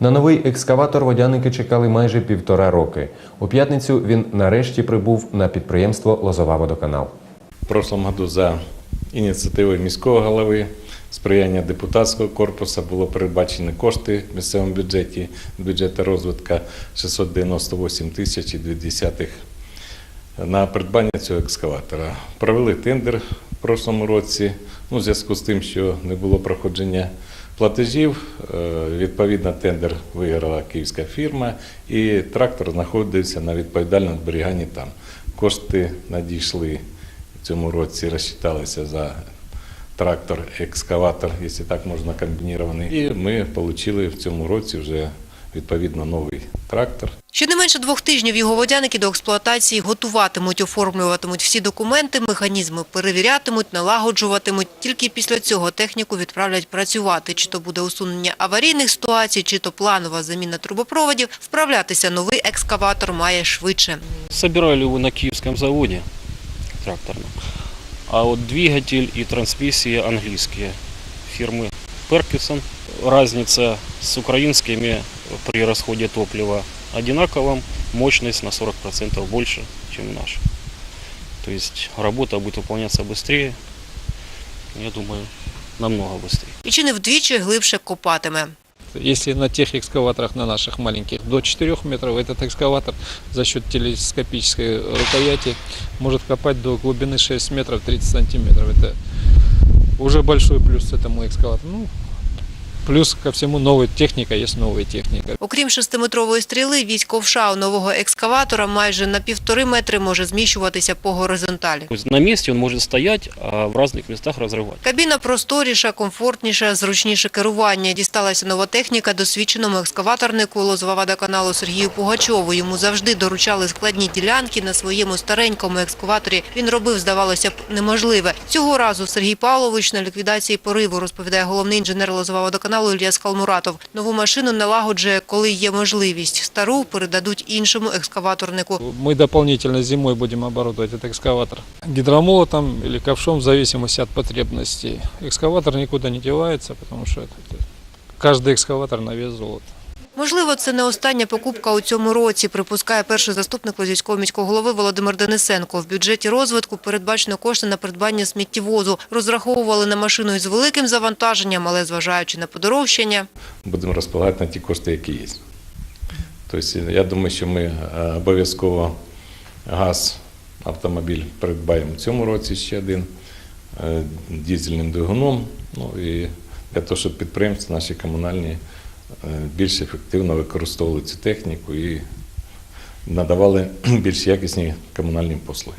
На новий екскаватор водяники чекали майже півтора роки. У п'ятницю він нарешті прибув на підприємство Лозова водоканал. В прошлом году за ініціативою міського голови, сприяння депутатського корпусу було передбачені кошти в місцевому бюджеті, бюджету розвитку 698 тисяч і 2 на придбання цього екскаватора. Провели тендер в прошлому році. Ну, в зв'язку з тим, що не було проходження платежів, е, відповідно тендер виграла київська фірма, і трактор знаходився на відповідальному зберіганні там. Кошти надійшли в цьому році, розчиталися за трактор, екскаватор, якщо так можна комбінірований. І ми отримали в цьому році вже відповідно новий трактор. Щонайменше двох тижнів його водяники до експлуатації готуватимуть, оформлюватимуть всі документи, механізми перевірятимуть, налагоджуватимуть. Тільки після цього техніку відправлять працювати. Чи то буде усунення аварійних ситуацій, чи то планова заміна трубопроводів. Вправлятися новий екскаватор має швидше. Собирали его на киевском заводе тракторном. А вот двигатель и трансмиссия английские фирмы Перкисон. Разница с украинскими при расходе топлива одинакова, мощность на 40% больше, чем наша. То есть работа будет выполняться быстрее, я думаю, намного быстрее. І чи не вдвічі глибше копатиме. Если на тех экскаваторах, на наших маленьких, до 4 метров, этот экскаватор за счет телескопической рукояти может копать до глубины 6 метров 30 сантиметров. Это уже большой плюс этому экскаватору. Ну, плюс ко всему новая техника, есть новая техника. Окрім шестиметрової стріли, військо вша у нового екскаватора майже на півтори метри може зміщуватися по горизонталі. На месте он может стоять, а в разных местах разрывать. Кабіна просторіша, комфортніша, зручніше керування. Дісталася нова техніка досвідченому екскаваторнику Лозова-водоканалу Сергію Пугачову. Йому завжди доручали складні ділянки на своєму старенькому екскаваторі. Він робив, здавалося б, неможливе. Цього разу Сергій Павлович на ліквідації пориву, розповідає головний інженер Лозова-водоканалу Ільяс Халмуратов. Нову машину налагоджує, коли є можливість. Стару передадуть іншому екскаваторнику. Мы дополнительно зимой будем оборудовать этот экскаватор гидромолотом или ковшом в зависимости от потребностей. Экскаватор никуда не девается, потому что это- каждый экскаватор на вес золота. Можливо, це не остання покупка у цьому році, припускає перший заступник Лозівського міського голови Володимир Денисенко. В бюджеті розвитку передбачено кошти на придбання сміттєвозу. Розраховували на машину із великим завантаженням, але зважаючи на подорожчання, будемо розполагати на ті кошти, які є. Тобто, я думаю, що ми е, обов'язково газ, автомобіль придбаємо в цьому році ще один е, дизельним двигуном. Ну і для того, щоб підприємства наші комунальні більш ефективно використовували цю техніку і надавали більш якісні комунальні послуги.